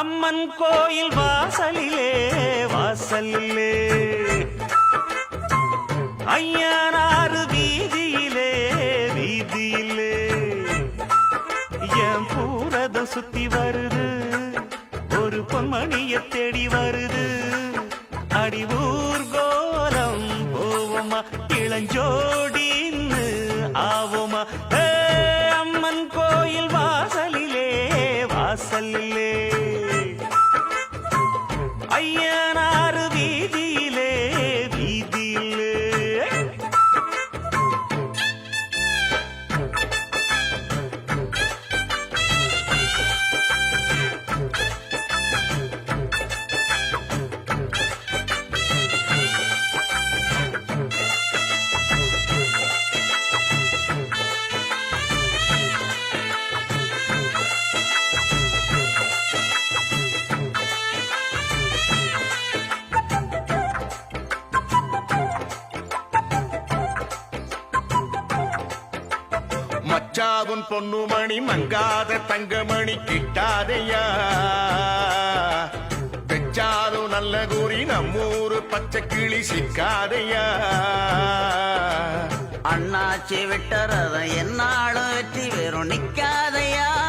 அம்மன் கோயில் வாசலிலே வாசலிலே. ஐயனாறு வீதியிலே வீதியிலே. என் பூரத சுத்தி வருது ஒரு பொன்மணிய தேடி வருது. அடிவூர் கோலம் போவோமா இளஞ்சோடின்னு ஆவோம். மச்சாவும் பொண்ணுமணி மங்காத தங்கமணி கிட்டாதையா? பெச்சாலும் நல்ல கூறி நம்மூரு பச்சை கிளி சிக்காதையா? அண்ணாச்சி விட்டறத என்னாலும் வெற்றி வெறும் நிக்காதையா?